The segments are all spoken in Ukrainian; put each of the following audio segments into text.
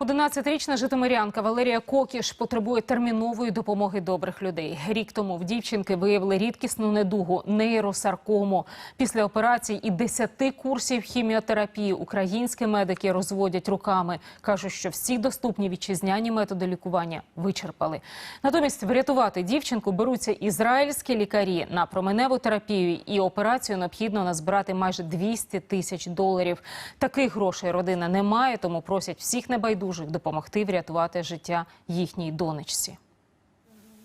11-річна житомирянка Валерія Кокіш потребує термінової допомоги добрих людей. Рік тому в дівчинки виявили рідкісну недугу нейросаркому. Після операцій і 10 курсів хіміотерапії українські медики розводять руками. кажуть, що всі доступні вітчизняні методи лікування вичерпали. Натомість врятувати дівчинку беруться ізраїльські лікарі на променеву терапію і операцію необхідно назбирати майже 200 тисяч доларів. Таких грошей родина не має, тому просять всіх небайдужих допомогти врятувати життя їхній донечці.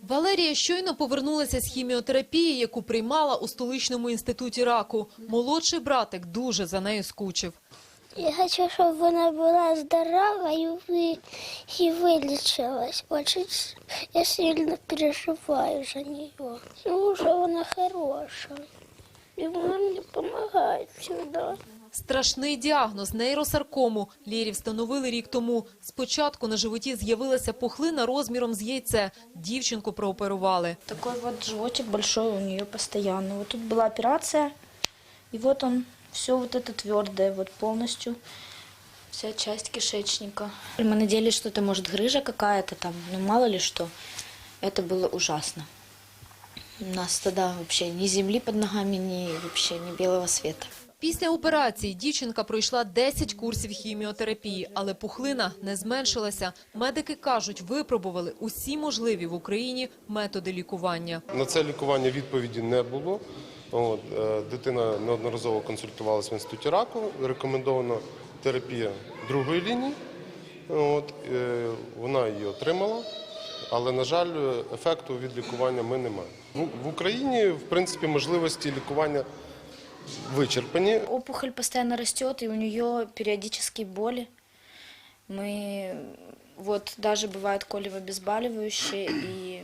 Валерія щойно повернулася з хіміотерапії, яку приймала у столичному інституті раку. Молодший братик дуже за нею скучив. Я хочу, щоб вона була здорова і, ви, і вилічилась. Очень я сильно переживаю за нее. Потому что вона хороша. І вона мені допомагає всегда. Страшний діагноз нейросаркому Лєрі встановили рік тому. Спочатку на животі з'явилася пухлина розміром з яйце. Дівчинку прооперували. Такой вот животик большой у нее постоянно. Вот тут была операция, и вот он, все вот это твердое, вот полностью вся часть кишечника. Мы надеялись, что это может грыжа какая-то там, ну мало ли что. Это было ужасно. У нас тогда вообще ни земли под ногами, ни вообще ни белого света. Після операції дівчинка пройшла 10 курсів хіміотерапії, але пухлина не зменшилася. Медики кажуть, випробували усі можливі в Україні методи лікування. На це лікування відповіді не було. Е, дитина неодноразово консультувалася в інституті раку. Рекомендована терапія другої лінії. От, е, вона її отримала, але, на жаль, ефекту від лікування ми не маємо. В Україні, в принципі, можливості лікування вичерпані. Опухоль постоянно растет, и у нее периодические боли. Мы вот даже бывает колево обезболивающее, и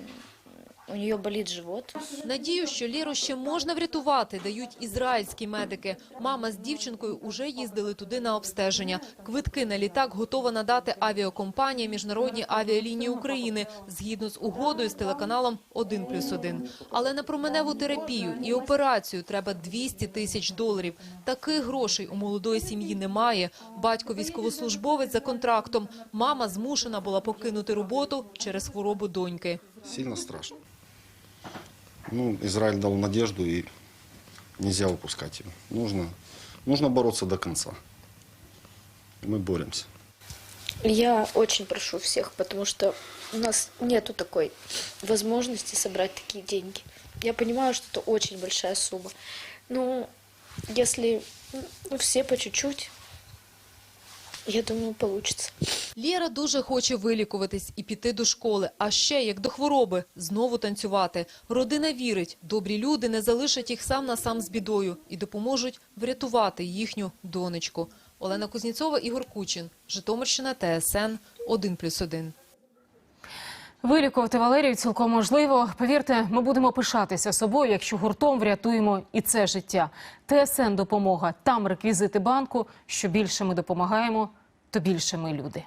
у нее болит живот. Надію, що Лєру ще можна врятувати, дають ізраїльські медики. Мама з дівчинкою уже їздили туди на обстеження. Квитки на літак готова надати авіакомпанія Міжнародні авіалінії України згідно з угодою з телеканалом «1 плюс 1». Але на променеву терапію і операцію треба 200 тисяч доларів. Таких грошей у молодої сім'ї немає. Батько військовослужбовець за контрактом. Мама змушена була покинути роботу через хворобу доньки. Сильно страшно. Ну, Израиль дал надежду, и нельзя упускать ее. Нужно, нужно бороться до конца. Мы боремся. Я очень прошу всех, потому что у нас нету такой возможности собрать такие деньги. Я понимаю, что это очень большая сумма. Но если ну, все по чуть-чуть, я думаю, получится. Лєра дуже хоче вилікуватись і піти до школи, а ще, як до хвороби, знову танцювати. Родина вірить, добрі люди не залишать їх сам на сам з бідою і допоможуть врятувати їхню донечку. Олена Кузніцова, Ігор Кучин, Житомирщина, ТСН 1+,1. Вилікувати Валерію цілком можливо. Повірте, ми будемо пишатися собою, якщо гуртом врятуємо і це життя. ТСН допомога. Там реквізити банку. Що більше ми допомагаємо, то більше ми люди.